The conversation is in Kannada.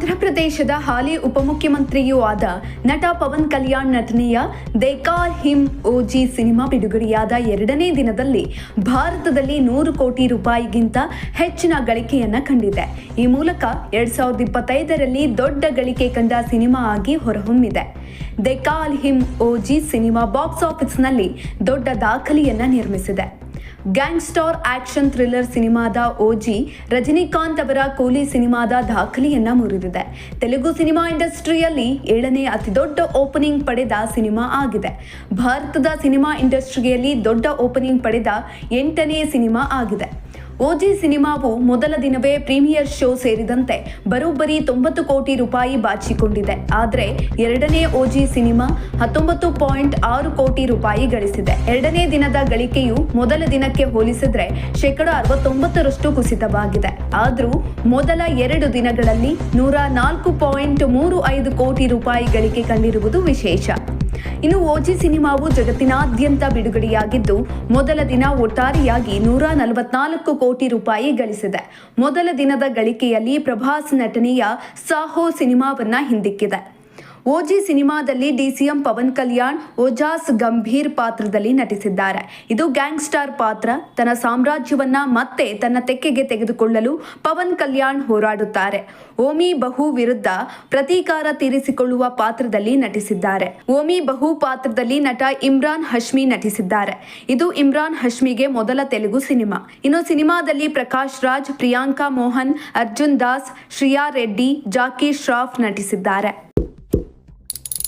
ಆಂಧ್ರಪ್ರದೇಶದ ಹಾಲಿ ಉಪಮುಖ್ಯಮಂತ್ರಿಯೂ ಆದ ನಟ ಪವನ್ ಕಲ್ಯಾಣ್ ನಟನೆಯ ದೇ ಕಾಲ್ ಹಿಮ್ ಓಜಿ ಸಿನಿಮಾ ಬಿಡುಗಡೆಯಾದ ಎರಡನೇ ದಿನದಲ್ಲಿ ಭಾರತದಲ್ಲಿ ನೂರು ಕೋಟಿ ರೂಪಾಯಿಗಿಂತ ಹೆಚ್ಚಿನ ಗಳಿಕೆಯನ್ನು ಕಂಡಿದೆ. ಈ ಮೂಲಕ ಎರಡ್ ಸಾವಿರದ ಇಪ್ಪತ್ತೈದರಲ್ಲಿ ದೊಡ್ಡ ಗಳಿಕೆ ಕಂಡ ಸಿನಿಮಾ ಆಗಿ ಹೊರಹೊಮ್ಮಿದೆ. They call him OG cinema box ಆಫೀಸ್ನಲ್ಲಿ ದೊಡ್ಡ ದಾಖಲೆಯನ್ನು ನಿರ್ಮಿಸಿದೆ. ಗ್ಯಾಂಗ್ಸ್ಟಾರ್ ಆಕ್ಷನ್ ಥ್ರಿಲ್ಲರ್ ಸಿನಿಮಾದ ಓಜಿ, ರಜನಿಕಾಂತ್ ಅವರ ಕೂಲಿ ಸಿನಿಮಾದ ದಾಖಲೆಯನ್ನ ಮುರಿದಿದೆ. ತೆಲುಗು ಸಿನಿಮಾ ಇಂಡಸ್ಟ್ರಿಯಲ್ಲಿ ಏಳನೇ ಅತಿದೊಡ್ಡ ಓಪನಿಂಗ್ ಪಡೆದ ಸಿನಿಮಾ ಆಗಿದೆ. ಭಾರತದ ಸಿನಿಮಾ ಇಂಡಸ್ಟ್ರಿಯಲ್ಲಿ ದೊಡ್ಡ ಓಪನಿಂಗ್ ಪಡೆದ ಎಂಟನೇ ಸಿನಿಮಾ ಆಗಿದೆ. ಓಜಿ ಸಿನಿಮಾವು ಮೊದಲ ದಿನವೇ ಪ್ರೀಮಿಯರ್ ಶೋ ಸೇರಿದಂತೆ ಬರೋಬ್ಬರಿ ತೊಂಬತ್ತು ಕೋಟಿ ರೂಪಾಯಿ ಬಾಚಿಕೊಂಡಿದೆ. ಆದರೆ ಎರಡನೇ ಓಜಿ ಸಿನಿಮಾ ಹತ್ತೊಂಬತ್ತು ಪಾಯಿಂಟ್ ಆರು ಕೋಟಿ ರೂಪಾಯಿ ಗಳಿಸಿದೆ. ಎರಡನೇ ದಿನದ ಗಳಿಕೆಯು ಮೊದಲ ದಿನಕ್ಕೆ ಹೋಲಿಸಿದ್ರೆ ಶೇಕಡ ಅರವತ್ತೊಂಬತ್ತರಷ್ಟು ಕುಸಿತವಾಗಿದೆ. ಆದರೂ ಮೊದಲ ಎರಡು ದಿನಗಳಲ್ಲಿ ನೂರ ನಾಲ್ಕು ಪಾಯಿಂಟ್ ಮೂರು ಐದು ಕೋಟಿ ರೂಪಾಯಿ ಗಳಿಕೆ ಕಂಡಿರುವುದು ವಿಶೇಷ. ಇನ್ನು ಓಜಿ ಸಿನಿಮಾವು ಜಗತ್ತಿನಾದ್ಯಂತ ಬಿಡುಗಡೆಯಾಗಿದ್ದು, ಮೊದಲ ದಿನ ಒಟ್ಟಾರೆಯಾಗಿ ನೂರ ನಲವತ್ನಾಲ್ಕು ಕೋಟಿ ರೂಪಾಯಿ ಗಳಿಸಿದೆ. ಮೊದಲ ದಿನದ ಗಳಿಕೆಯಲ್ಲಿ ಪ್ರಭಾಸ್ ನಟನೆಯ ಸಾಹೋ ಸಿನಿಮಾವನ್ನ ಹಿಂದಿಕ್ಕಿದೆ. ಓಜಿ ಸಿನಿಮಾದಲ್ಲಿ ಡಿಸಿಎಂ ಪವನ್ ಕಲ್ಯಾಣ್ ಓಜಾಸ್ ಗಂಭೀರ್ ಪಾತ್ರದಲ್ಲಿ ನಟಿಸಿದ್ದಾರೆ. ಇದು ಗ್ಯಾಂಗ್ಸ್ಟಾರ್ ಪಾತ್ರ. ತನ್ನ ಸಾಮ್ರಾಜ್ಯವನ್ನ ಮತ್ತೆ ತನ್ನ ತೆಕ್ಕೆಗೆ ತೆಗೆದುಕೊಳ್ಳಲು ಪವನ್ ಕಲ್ಯಾಣ್ ಹೋರಾಡುತ್ತಾರೆ. ಓಮಿ ಬಹು ವಿರುದ್ಧ ಪ್ರತೀಕಾರ ತೀರಿಸಿಕೊಳ್ಳುವ ಪಾತ್ರದಲ್ಲಿ ನಟಿಸಿದ್ದಾರೆ. ಓಮಿ ಬಹು ಪಾತ್ರದಲ್ಲಿ ನಟ ಇಮ್ರಾನ್ ಹಶ್ಮಿ ನಟಿಸಿದ್ದಾರೆ. ಇದು ಇಮ್ರಾನ್ ಹಶ್ಮಿಗೆ ಮೊದಲ ತೆಲುಗು ಸಿನಿಮಾ. ಇನ್ನು ಸಿನಿಮಾದಲ್ಲಿ ಪ್ರಕಾಶ್ ರಾಜ್, ಪ್ರಿಯಾಂಕಾ ಮೋಹನ್, ಅರ್ಜುನ್ ದಾಸ್, ಶ್ರಿಯಾ ರೆಡ್ಡಿ ಜಾಕಿ ಶ್ರಾಫ್ ನಟಿಸಿದ್ದಾರೆ.